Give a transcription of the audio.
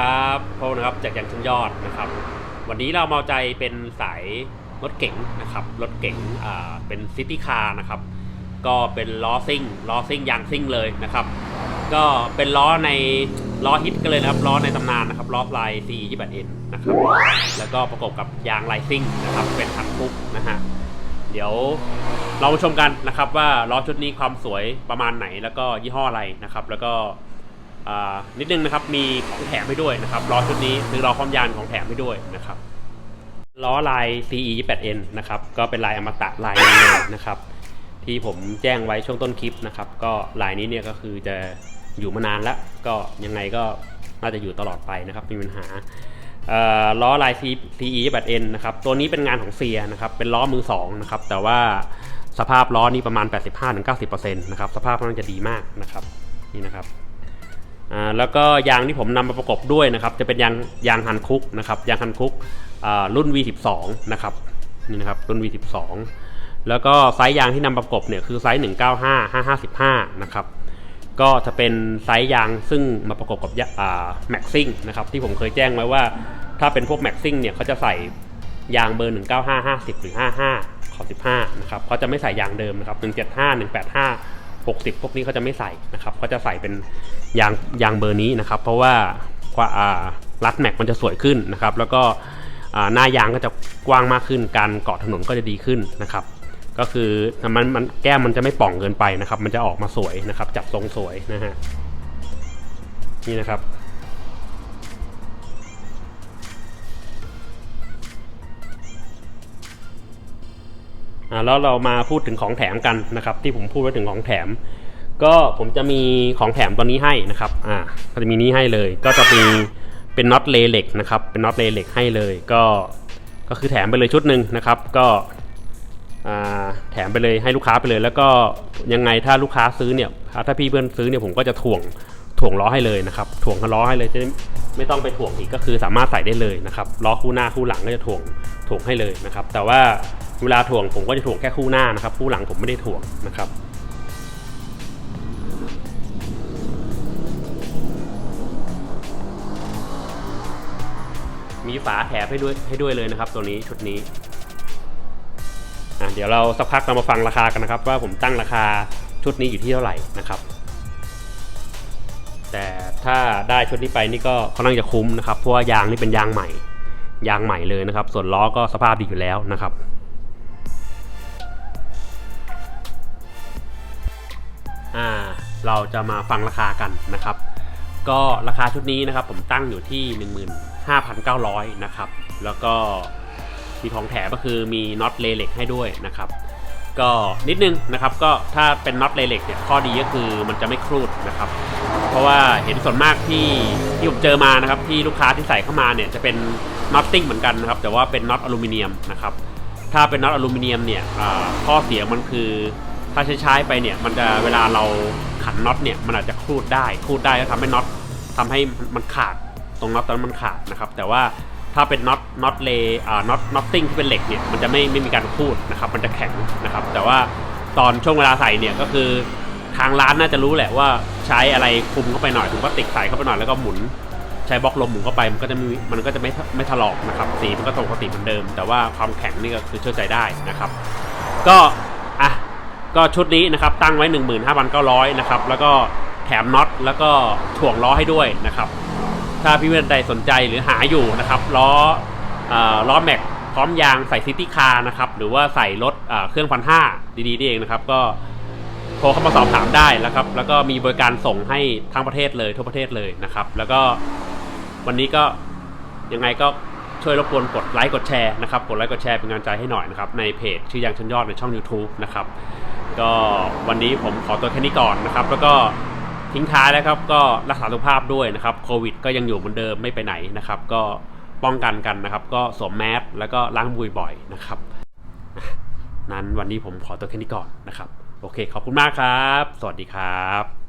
ครับพบนะครับจากยังชั้นยอดนะครับ วันนี้เรามาเอาใจเป็นสายรถเก๋งนะครับ รถเก๋งอ่าเป็นซิตี้คาร์นะครับ ก็เป็นล้อซิ่งล้อซิ่งยางซิ่งเลยนะครับ ก็เป็นล้อในล้อฮิตกันเลยนะครับล้อในตำนานนะครับล้อลาย C 2 8 N นะครับ แล้วก็ประกอบกับยางลายซิ่งนะครับ เป็นหันคุกนะฮะเดี๋ยวเรามาชมกันนะครับว่าล้อชุดนี้ความสวยประมาณไหนแล้วก็ยี่ห้ออะไรนะครับ แล้วก็ นิดนึงนะครับมีของแถมให้ด้วยนะครับล้อชุดนี้คือล้อความยานของแถมให้ด้วยนะครับล้อลาย CE 28N นะครับก็เป็นลายอมตะลายนี้เลยนะครับ ที่ผมแจ้งไว้ช่วงต้นคลิปนะครับ ก็ลายนี้เนี่ยก็คือจะอยู่มานานแล้ว ก็ยังไงก็น่าจะอยู่ตลอดไปนะครับไม่มีปัญหาล้อลาย CE 8N นะครับตัวนี้เป็นงานของเซียนะครับเป็นล้อมือสองนะครับแต่ว่าสภาพล้อนี่ประมาณ 85-90%นะครับสภาพค่อนจะดีมากนะครับนี่นะครับ อ่าแล้วก็ยางที่ผมนำมาประกบด้วยนะครับ จะเป็นยางยางฮันคุกนะครับยางฮันคุกอ่ารุ่น V12 นะครับนี่นะครับรุ่น V12 แล้วก็ไซส์ยางที่นำประกบเนี่ยคือไซส์ 195 555 นะครับ ก็จะเป็นไซส์ยางซึ่งมาประกบกับแม็กซิ่งนะครับที่ผมเคยแจ้งไว้ว่า ถ้าเป็นพวกแม็กซิ่งเนี่ยเขาจะใส่ยางเบอร์ 195 50 หรือ 55 ขอ 15 นะครับเขาจะไม่ใส่ยางเดิมนะครับ 175 185 60 พวกนี้เขาจะไม่ใส่นะครับเขาจะใส่เป็นยางยางเบอร์นี้นะครับ เพราะว่าความลัดแม็กมันจะสวยขึ้นนะครับ แล้วก็หน้ายางก็จะกว้างมากขึ้น การเกาะถนนก็จะดีขึ้นนะครับ ก็คือมันมันแก้มมันจะไม่ป่องเกินไปนะครับ มันจะออกมาสวยนะครับ จับทรงสวยนะฮะนี่นะครับ แล้วเรามาพูดถึงของแถมกันนะครับ ที่ผมพูดไว้ถึงของแถม ก็ผมจะมีของแถมตัวนี้ให้นะครับอ่าก็จะมีนี้ให้เลย ก็จะมีเป็นน็อตเลเหล็กนะครับเป็นน็อตเลเหล็กให้เลยก็ก็คือแถมไปเลยชุดหนึ่งนะครับ ก็อ่าแถมไปเลยให้ลูกค้าไปเลย แล้วก็ยังไงถ้าลูกค้าซื้อเนี่ยถ้าพี่เพื่อนซื้อเนี่ยผมก็จะถ่วงถ่วงล้อให้เลยนะครับถ่วงล้อให้เลยจะได้ไม่ต้องไปถ่วงอีกก็คือสามารถใส่ได้เลยนะครับล้อคู่หน้าคู่หลังก็จะถ่วงถ่วงให้เลยนะครับ แต่ว่า เวลาถ่วงผมก็จะถ่วงแค่คู่หน้านะครับ คู่หลังผมไม่ได้ถ่วงนะครับมีฝาแถบให้ด้วยให้ด้วยเลยนะครับ ตัวนี้ชุดนี้อะเดี๋ยวเราสักพักเรามาฟังราคากันนะครับ ว่าผมตั้งราคาชุดนี้อยู่ที่เท่าไหร่นะครับ แต่ถ้าได้ชุดนี้ไปนี่ก็ค่อนข้างจะคุ้มนะครับเพราะว่ายางนี่เป็นยางใหม่ ยางใหม่เลยนะครับ ส่วนล้อก็สภาพดีอยู่แล้วนะครับ อ่าเราจะมาฟังราคากันนะครับ ก็ราคาชุดนี้นะครับ ผมตั้งอยู่ที่ 15,900 นะครับ แล้วก็มีของแถมก็คือมีน็อตเลเหล็กให้ด้วยนะครับ ก็นิดนึงนะครับก็ถ้าเป็นน็อตเลเหล็กเนี่ยข้อดีก็คือมันจะไม่ครูดนะครับ เพราะว่าเห็นส่วนมากที่ที่ผมเจอมานะครับที่ลูกค้าที่ใส่เข้ามาเนี่ยจะเป็นน็อตติ้งเหมือนกันนะครับ แต่ว่าเป็นน็อตอลูมิเนียมนะครับถ้าเป็นน็อตอลูมิเนียมเนี่ยข้อเสียมันคือ ถ้าใช้ใช้ไปเนี่ย มันจะเวลาเราขันน็อตเนี่ย มันอาจจะครูดได้ครูดได้แล้วทำให้น็อตทำให้มันขาดตรงน็อตตอนนั้นมันขาดนะครับ แต่ว่าถ้าเป็นน็อตน็อตเลอ่าน็อตน็อตติ้งที่เป็นเหล็กเนี่ยมันจะไม่ไม่มีการครูดนะครับ มันจะแข็งนะครับ แต่ว่าตอนช่วงเวลาใส่เนี่ยก็คือทางร้านน่าจะรู้แหละว่าใช้อะไรคุมเข้าไปหน่อยถุงพลาสติกใส่เข้าไปหน่อยแล้วก็หมุนใช้บล็อกลมหมุนเข้าไปมันก็จะมีมันก็จะไม่ไม่ถลอกนะครับสีมันก็ตรงปกติเหมือนเดิม แต่ว่าความแข็งนี่ก็คือเชื่อใจได้นะครับ ก็อะ ก็ชุดนี้นะครับตั้งไว้ 15,900นะครับแล้วก็แถมน็อตแล้วก็ถ่วงล้อให้ด้วยนะครับ ถ้าพี่เพื่อนใดสนใจหรือหาอยู่นะครับล้ออ่อล้อแม็กพร้อมยางใส่ซิตี้คาร์นะครับหรือว่าใส่รถเอ่อเครื่องพันห้าดีๆนี่เองนะครับก็โทรเข้ามาสอบถามได้แล้วครับ แล้วก็มีบริการส่งให้ทั้งประเทศเลยทั่วประเทศเลยนะครับ แล้วก็วันนี้ก็ยังไงก็ช่วยรบกวนกดไลค์กดแชร์นะครับ กดไลค์กดแชร์เป็นกำลังใจให้หน่อยนะครับ ในเพจชื่อยังชันยอดในช่อง YouTube นะครับ ก็วันนี้ผมขอตัวแค่นี้ก่อนนะครับ แล้วก็ทิ้งท้ายแล้วครับ ก็รักษาสุขภาพด้วยนะครับโควิด ก็ยังอยู่เหมือนเดิมไม่ไปไหนนะครับ ก็ป้องกันกันนะครับ ก็สวมแมสแล้วก็ล้างมือบ่อยนะครับ นั้นวันนี้ผมขอตัวแค่นี้ก่อนนะครับ โอเค ขอบคุณมากครับ สวัสดีครับ